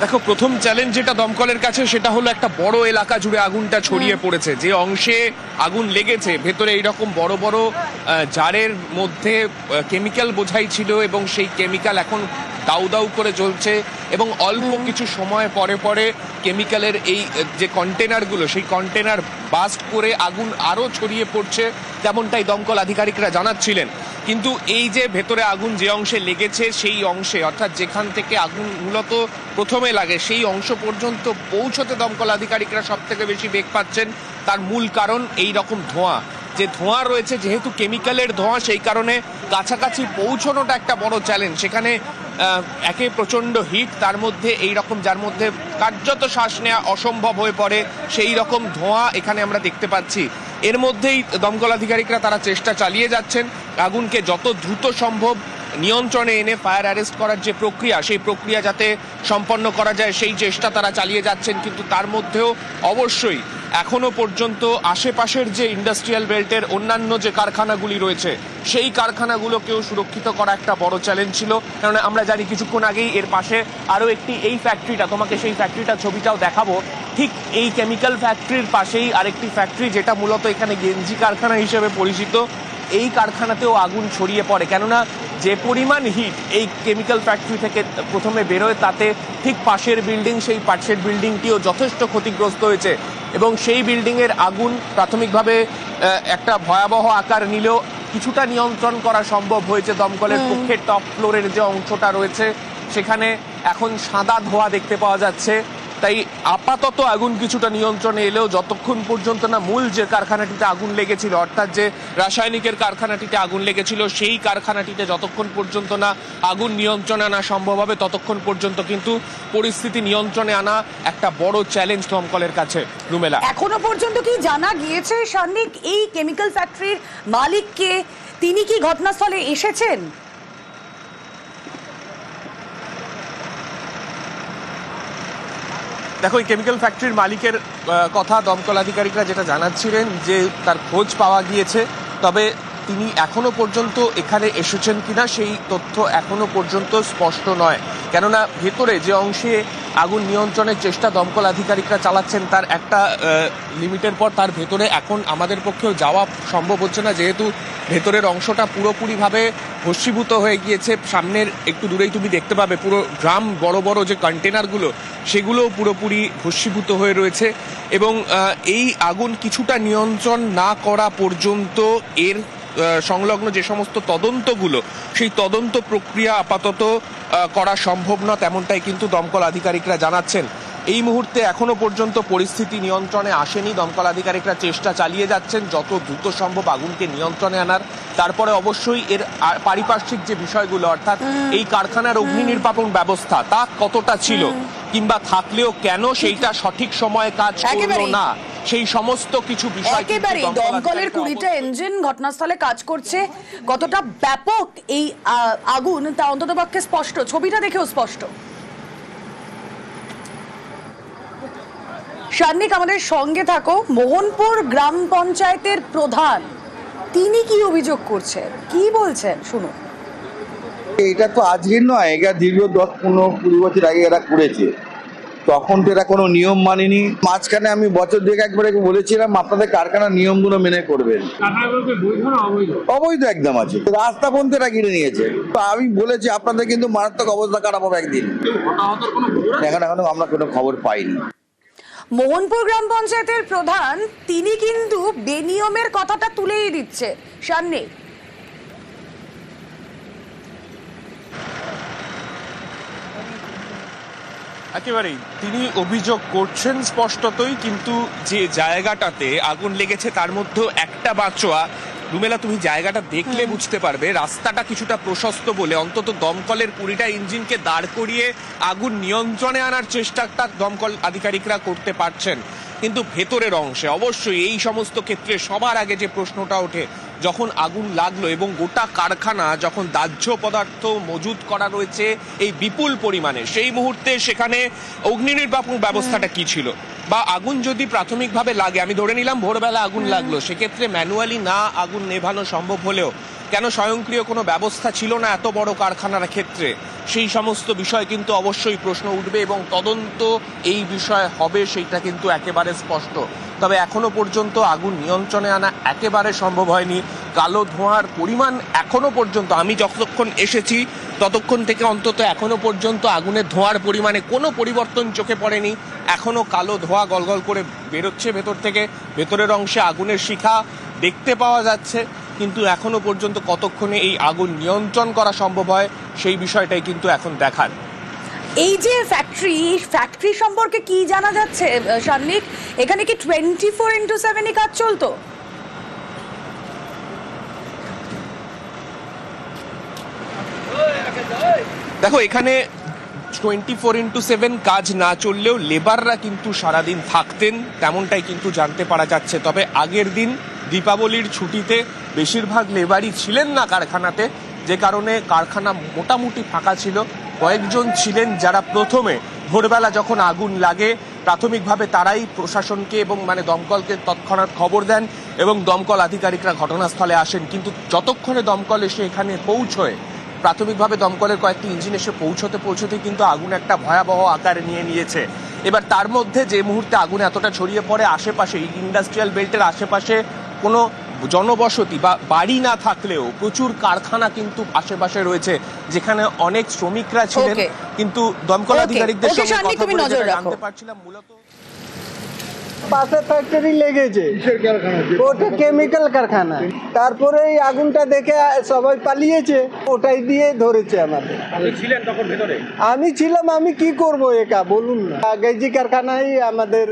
দেখো প্রথম চ্যালেঞ্জ যেটা দমকলের কাছে সেটা হলো একটা বড় এলাকা জুড়ে আগুনটা ছড়িয়ে পড়েছে। যে অংশে আগুন লেগেছে ভেতরে এইরকম বড় বড় জারের মধ্যে কেমিক্যাল বোঝাই ছিল এবং সেই কেমিক্যাল এখন দাউ দাউ করে জ্বলছে এবং অল্প কিছু সময় পরে পরে কেমিক্যালের এই যে কন্টেনারগুলো সেই কন্টেনার বাস্ট করে আগুন আরও ছড়িয়ে পড়ছে তেমনটাই দমকল আধিকারিকরা জানাচ্ছিলেন। কিন্তু এই যে ভেতরে আগুন যে অংশে লেগেছে, সেই অংশে, অর্থাৎ যেখান থেকে আগুন মূলত প্রথমে লাগে, সেই অংশ পর্যন্ত পৌঁছতে দমকল আধিকারিকরা সব থেকে বেশি বেগ পাচ্ছেন। তার মূল কারণ এই রকম ধোঁয়া। যে ধোঁয়া রয়েছে, যেহেতু কেমিক্যালের ধোঁয়া, সেই কারণে কাছাকাছি পৌঁছানোটা একটা বড় চ্যালেঞ্জ সেখানে একে প্রচণ্ড হিট তার মধ্যে এই রকম, যার মধ্যে কার্যত শ্বাস নেওয়া অসম্ভব হয়ে পড়ে, সেই রকম ধোঁয়া এখানে আমরা দেখতে পাচ্ছি। এর মধ্যেই দমকল আধিকারিকরা তারা চেষ্টা চালিয়ে যাচ্ছেন। আগুনকে যত দ্রুত সম্ভব নিয়ন্ত্রণে এনে ফায়ার অ্যারেস্ট করার যে প্রক্রিয়া, সেই প্রক্রিয়া যাতে সম্পন্ন করা যায়, সেই চেষ্টা তারা চালিয়ে যাচ্ছেন। কিন্তু তার মধ্যেও অবশ্যই এখনও পর্যন্ত আশেপাশের যে ইন্ডাস্ট্রিয়াল বেল্টের অন্যান্য যে কারখানাগুলি রয়েছে, সেই কারখানাগুলোকেও সুরক্ষিত করা একটা বড় চ্যালেঞ্জ ছিল। কারণ আমরা জানি কিছুক্ষণ আগেই এর পাশে আরও একটি এই ফ্যাক্টরিটা, তোমাকে সেই ফ্যাক্টরিটা ছবিটাও দেখাবো। ঠিক এই কেমিক্যাল ফ্যাক্টরির পাশেই আরেকটি ফ্যাক্টরি, যেটা মূলত এখানে গেঞ্জি কারখানা হিসেবে পরিচিত। এই কারখানাতেও আগুন ছড়িয়ে পড়ে। কেননা যে পরিমাণ হিট এই কেমিক্যাল ফ্যাক্টরি থেকে প্রথমে বেরোয় তাতে ঠিক পাশের বিল্ডিং সেই পাশের বিল্ডিংটিও যথেষ্ট ক্ষতিগ্রস্ত হয়েছে এবং সেই বিল্ডিংয়ের আগুন প্রাথমিকভাবে একটা ভয়াবহ আকার নিলেও কিছুটা নিয়ন্ত্রণ করা সম্ভব হয়েছে দমকলের পক্ষে। টপ ফ্লোরের যে অংশটা রয়েছে সেখানে এখন সাদা ধোঁয়া দেখতে পাওয়া যাচ্ছে। তাই আপাতত আগুন কিছুটা নিয়ন্ত্রণে এলেও যতক্ষণ পর্যন্ত না মূল যে কারখানাটিতে আগুন লেগেছিল, অর্থাৎ যে রাসায়নিকের কারখানাটিতে আগুন লেগেছিল, সেই কারখানাটিতে যতক্ষণ পর্যন্ত না আগুন নিয়ন্ত্রণে আনা সম্ভব হবে, ততক্ষণ পর্যন্ত কিন্তু পরিস্থিতি নিয়ন্ত্রণে আনা একটা বড় চ্যালেঞ্জ দমকলের কাছে। রুমেলা। এখনও পর্যন্ত কি জানা গিয়েছে সান্নিক, এই কেমিক্যাল ফ্যাক্টরির মালিককে তিনি কি ঘটনাস্থলে এসেছেন? দেখো, এই কেমিক্যাল ফ্যাক্টরির মালিকের কথা দমকল আধিকারিকরা যেটা জানাচ্ছিলেন যে তার খোঁজ পাওয়া গিয়েছে, তবে তিনি এখনও পর্যন্ত এখানে এসেছেন কিনা সেই তথ্য এখনও পর্যন্ত স্পষ্ট নয়। কেননা ভেতরে যে অংশে আগুন নিয়ন্ত্রণের চেষ্টা দমকল আধিকারিকরা চালাচ্ছেন, তার একটা লিমিটের পর তার ভেতরে এখন আমাদের পক্ষেও যাওয়া সম্ভব হচ্ছে না। যেহেতু ভেতরের অংশটা পুরোপুরিভাবে ভস্মীভূত হয়ে গিয়েছে, সামনের একটু দূরেই তুমি দেখতে পাবে পুরো ড্রাম বড় বড় যে কন্টেনারগুলো, সেগুলোও পুরোপুরি ভস্মীভূত হয়ে রয়েছে। এবং এই আগুন কিছুটা নিয়ন্ত্রণ না করা পর্যন্ত এর সংলগ্ন যে সমস্ত তদন্তগুলো সেই তদন্ত প্রক্রিয়া আপাতত করা সম্ভব না তেমনটাই কিন্তু দমকল আধিকারিকরা জানাচ্ছেন। এই মুহূর্তে এখনও পর্যন্ত পরিস্থিতি নিয়ন্ত্রণে আসেনি। দমকল আধিকারিকরা চেষ্টা চালিয়ে যাচ্ছেন যত দ্রুত সম্ভব আগুনকে নিয়ন্ত্রণে আনার। তারপরে অবশ্যই এর পারিপার্শ্বিক যে বিষয়গুলো অর্থাৎ এই কারখানার অগ্নি নির্বাপন ব্যবস্থা তা কতটা ছিল? কিংবা থাকলেও কেন সেইটা সঠিক সময়ে কাজ করল না? সেই সমস্ত কিছু বিষয় একেবারে দমকলের কুড়িটা ইঞ্জিন ঘটনাস্থলে কাজ করছে। কতটা ব্যাপক এই আগুন তা অন্তত পক্ষে স্পষ্ট। ছবিটা দেখেও স্পষ্ট। সান্নিক আমাদের সঙ্গে থাকো। মোহনপুর গ্রাম পঞ্চায়েতের প্রধান তিনি কি অভিযোগ করছেন? কি বলছেন? শুনুন। এটা তো আজকের নয় এটা দীর্ঘ দশ পনেরো কুড়ি বছর আগে এরা করেছে। তখন তো এরা কোনো নিয়ম মানেনি। মাঝখানে আমি বছর দুয়েক একবার বলেছিলাম আপনাদের কারখানার নিয়মগুলো মেনে করবেন? অবৈধ? একদম আছে। রাস্তা পর্যন্ত এরা ঘিরে নিয়েছে। তো আমি বলেছি আপনাদের কিন্তু মারাত্মক অবস্থা খারাপ হবে একদিন? এখন এখনও আমরা কোনো খবর পাইনি। মোহনপুর গ্রাম পঞ্চায়েতের প্রধান তিনি কিন্তু বেনিয়মের কথাটা তুলেই দিচ্ছে। সামনে একেবারেই। তিনি অভিযোগ করছেন স্পষ্টতই কিন্তু যে জায়গাটাতে আগুন লেগেছে তার মধ্যেও একটা বাঁচোয়া রুমেলা তুমি জায়গাটা দেখলে বুঝতে পারবে রাস্তাটা কিছুটা প্রশস্ত বলে অন্তত দমকলের কুড়িটা ইঞ্জিনকে দাঁড় করিয়ে আগুন নিয়ন্ত্রণে আনার চেষ্টাটা দমকল আধিকারিকরা করতে পারছেন। কিন্তু ভেতরের অংশে অবশ্যই এই সমস্ত ক্ষেত্রে সবার আগে যে প্রশ্নটা ওঠে যখন আগুন লাগল এবং গোটা কারখানা যখন দাহ্য পদার্থ মজুত করা রয়েছে এই বিপুল পরিমাণে সেই মুহূর্তে সেখানে অগ্নি নির্বাপন ব্যবস্থাটা কি ছিল? বা আগুন যদি প্রাথমিকভাবে লাগে আমি ধরে নিলাম ভোরবেলা আগুন লাগল সেক্ষেত্রে ম্যানুয়ালি না আগুন নেভানো সম্ভব হলেও কেন স্বয়ংক্রিয় কোনো ব্যবস্থা ছিল না এত বড় কারখানার ক্ষেত্রে? সেই সমস্ত বিষয় কিন্তু অবশ্যই প্রশ্ন উঠবে এবং তদন্ত এই বিষয় হবে সেইটা কিন্তু একেবারে স্পষ্ট। তবে এখনও পর্যন্ত আগুন নিয়ন্ত্রণে আনা একেবারে সম্ভব হয়নি। কালো ধোঁয়ার পরিমাণ এখনও পর্যন্ত, আমি যতক্ষণ এসেছি ততক্ষণ থেকে অন্তত এখনও পর্যন্ত আগুনের ধোঁয়ার পরিমাণে কোনো পরিবর্তন চোখে পড়েনি। এখনও কালো ধোঁয়া গলগল করে বেরোচ্ছে ভেতর থেকে। ভেতরের অংশে আগুনের শিখা দেখতে পাওয়া যাচ্ছে। কিন্তু এখনও পর্যন্ত কতক্ষণে এই আগুন নিয়ন্ত্রণ করা সম্ভব হয় সেই বিষয়টাই কিন্তু এখন দেখার। এই যে ফ্যাক্টরি ফ্যাক্টরি সম্পর্কে কি জানা যাচ্ছে সান্নিক এখানে কি টোয়েন্টি ফোর ইন্টু সেভেনই কাজ চলতো? দেখো এখানে টোয়েন্টি ফোর ইন্টু সেভেন কাজ না চললেও লেবাররা কিন্তু সারাদিন থাকতেন তেমনটাই কিন্তু জানতে পারা যাচ্ছে। তবে আগের দিন দীপাবলির ছুটিতে বেশিরভাগ লেবারই ছিলেন না কারখানাতে। যে কারণে কারখানা মোটামুটি ফাঁকা ছিল। কয়েকজন ছিলেন যারা প্রথমে। ভোরবেলা যখন আগুন লাগে, প্রাথমিকভাবে তারাই প্রশাসনকে এবং মানে দমকলকে তৎক্ষণাৎ খবর দেন এবং দমকল আধিকারিকরা ঘটনাস্থলে আসেন। কিন্তু যতক্ষণে দমকল এসে এখানে পৌঁছয়, প্রাথমিকভাবে দমকলের কয়েকটি ইঞ্জিন এসে পৌঁছতে পৌঁছতে কিন্তু আগুন একটা ভয়াবহ আকার নিয়ে নিয়েছে। এবার তার মধ্যে যে মুহূর্তে আগুন এতটা ছড়িয়ে পড়ে, আশেপাশে ইন্ডাস্ট্রিয়াল বেল্টের আশেপাশে কোনো জনবসতি বা বাড়ি না থাকলেও প্রচুর কারখানা কিন্তু আশেপাশে রয়েছে যেখানে অনেক শ্রমিকরা ছিলেন। কিন্তু দমকল. আধিকারিকদের সঙ্গে কথা বলে। জানতে পারছিলাম মূলত পাশে ফ্যাক্টরি লেগেছে। ওটা কেমিক্যাল কারখানা। তারপরে এই আগুনটা দেখে সবাই পালিয়েছে ওটাই দিয়ে ধরেছে আমাদের। ছিলেন তখন ভেতরে? আমি ছিলাম আমি কি করব একা? বলুন না। গেজি কারখানায় আমাদের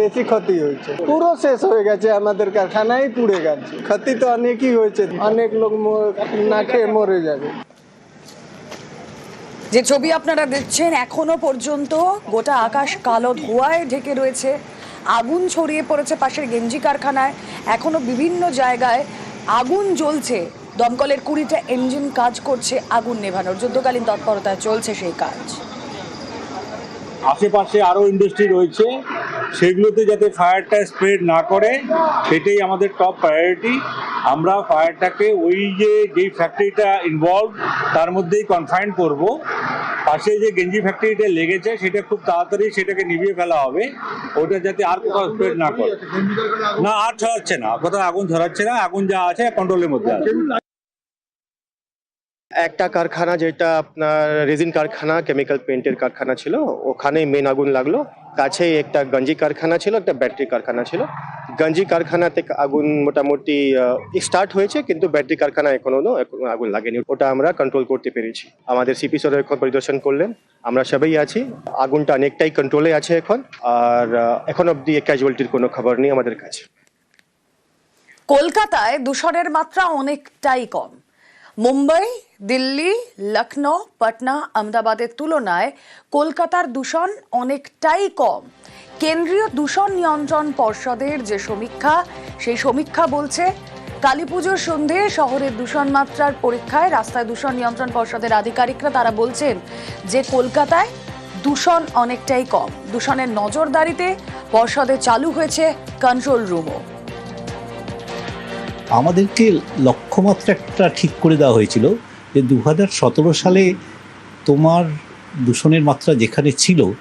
বেশি ক্ষতি হয়েছে। পুরো শেষ হয়ে গেছে আমাদের কারখানায় পুড়ে গেছে। ক্ষতি তো অনেকই হয়েছে। অনেক লোক না খেয়ে মরে যাবে। যে ছবি আপনারা দেখছেন এখনও পর্যন্ত গোটা আকাশ কালো ধোঁয়ায় ঢেকে রয়েছে। আগুন ছড়িয়ে পড়েছে পাশের গেঞ্জি কারখানায়। এখনও বিভিন্ন জায়গায় আগুন জ্বলছে। দমকলের কুড়িটা ইঞ্জিন কাজ করছে আগুন নেভানোর। যুদ্ধকালীন তৎপরতায় চলছে সেই কাজ। আশেপাশে আরও ইন্ডাস্ট্রি রয়েছে। সেগুলোতে যাতে ফায়ারটা স্প্রেড না করে, সেটাই আমাদের টপ প্রায়োরিটি আমরা ফায়ারটাকে ওই যে, যেই ফ্যাক্টরিটা ইনভলভ তার মধ্যেই কনফাইন করব। পাশে যে গেঞ্জি ফ্যাক্টরিটা লেগেছে, সেটা খুব তাড়াতাড়ি সেটাকে নিভিয়ে ফেলা হবে। ওটা যাতে আর কোথাও স্প্রেড না করে। না, আর ছড়াচ্ছে না। কোথাও আগুন ছড়াচ্ছে না, আগুন যা আছে কন্ট্রোলের মধ্যে আছে। একটা কারখানা যেটা আপনার রেজিন কারখানা কেমিক্যাল পেন্টের কারখানা ছিল, ওখানেই মেন আগুন লাগল। কাছেই একটা গঞ্জি কারখানা ছিল, একটা ব্যাটারি কারখানা ছিল। গঞ্জি কারখানাতে আগুন মোটামুটি স্টার্ট হয়েছে, কিন্তু ব্যাটারি কারখানা এখনও আগুন লাগেনি। ওটা আমরা কন্ট্রোল করতে পেরেছি। আমাদের সিপি স্যার এখন পরিদর্শন করলেন। আমরা সবাই আছি। আগুনটা অনেকটাই কন্ট্রোলে আছে এখন। আর এখন অব্দি ক্যাজুয়ালিটির কোনো খবর নেই আমাদের কাছে। কলকাতায় দূষণের মাত্রা অনেকটাই কম। মুম্বাই, দিল্লি, লখনৌ, পাটনা, আহমেদাবাদের তুলনায় কলকাতার দূষণ অনেকটাই কম। কেন্দ্রীয় দূষণ নিয়ন্ত্রণ পর্ষদের যে সমীক্ষা, সেই সমীক্ষা বলছে কালী পুজোর সন্ধে শহরের দূষণ মাত্রার পরীক্ষায় রাস্তায় দূষণ নিয়ন্ত্রণ পর্ষদের আধিকারিকরা তারা বলছেন যে কলকাতায় দূষণ অনেকটাই কম। দূষণের নজরদারিতে পর্ষদে চালু হয়েছে কন্ট্রোল রুমও আমাদেরকে লক্ষ্যমাত্রা একটা ঠিক করে দেওয়া হয়েছিল যে দু হাজার সতেরো সালে তোমার দূষণের মাত্রা যেখানে ছিল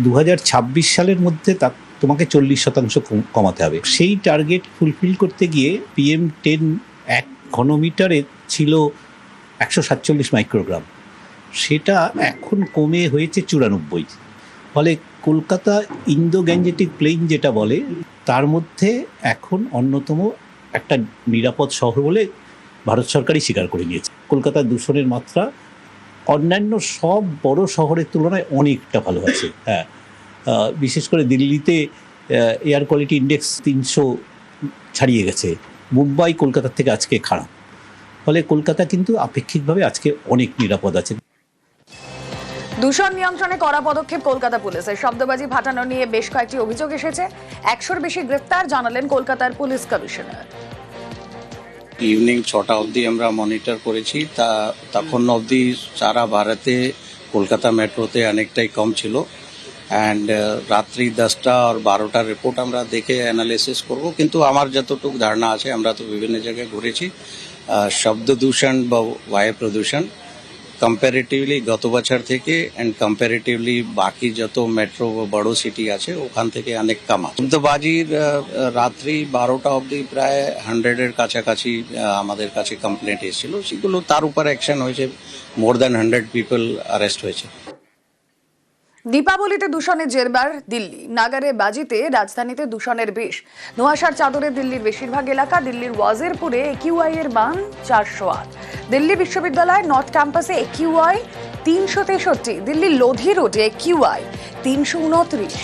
দু হাজার ছাব্বিশ সালের মধ্যে তা তোমাকে চল্লিশ শতাংশ কম- কমাতে হবে। সেই টার্গেট ফুলফিল করতে গিয়ে পিএম টেন এক ঘনমিটারে ছিল একশো সাতচল্লিশ মাইক্রোগ্রাম সেটা এখন কমে হয়েছে চুরানব্বই। ফলে কলকাতা ইন্দো গ্যাঞ্জেটিক প্লেন যেটা বলে, তার মধ্যে এখন অন্যতম একটা নিরাপদ শহর বলে ভারত সরকারই স্বীকার করে নিয়েছে। কলকাতার দূষণের মাত্রা অন্যান্য সব বড় শহরের তুলনায় অনেকটা ভালো আছে। হ্যাঁ বিশেষ করে দিল্লিতে এয়ার কোয়ালিটি ইন্ডেক্স তিনশো ছাড়িয়ে গেছে। মুম্বাই কলকাতার থেকে আজকে খারাপ। ফলে কলকাতা কিন্তু আপেক্ষিকভাবে আজকে অনেক নিরাপদ আছে। দূষণ নিয়ন্ত্রণে করা পদক্ষেপ কলকাতা পুলিশের। শব্দবাজি ফাটানো নিয়ে বেশ কয়েকটি অভিযোগ এসেছে। একশোর বেশি গ্রেফতার জানালেন কলকাতার পুলিশ কমিশনার। ইভিনিং ছটা অবধি আমরা মনিটর করেছি। তা তখন অবধি সারা ভারতে কলকাতা মেট্রোতে অনেকটাই কম ছিল। অ্যান্ড রাত্রি দশটা আর বারোটার রিপোর্ট আমরা দেখে অ্যানালিসিস করব। কিন্তু আমার যতটুকু ধারণা আছে আমরা তো বিভিন্ন জায়গায় ঘুরেছি। শব্দ দূষণ বা বায়ু প্রদূষণ কম্পারেটিভলি গত বছর থেকে অ্যান্ড কম্পারেটিভলি বাকি যত মেট্রো বড় সিটি আছে, ওখান থেকে অনেক কম আছে। বাজির রাত্রি বারোটা অবধি প্রায় হান্ড্রেডের কাছাকাছি আমাদের কাছে কমপ্লেন্ট এসেছিল। সেগুলো তার উপর অ্যাকশন হয়েছে। More than hundred people arrest হয়েছে। দীপাবলিতে দূষণে জেরবার দিল্লি। নাগারে বাজিতে রাজধানীতে দূষণের বেশ। নোয়াশার চাদরে দিল্লির বেশিরভাগ এলাকা দিল্লির ওয়াজেরপুরে একিউআই এর মান চারশো আট। দিল্লি বিশ্ববিদ্যালয় নর্থ ক্যাম্পাসে একিউআই তিনশো তেষট্টি। দিল্লি লোধি রোডে একিউআই তিনশো উনত্রিশ।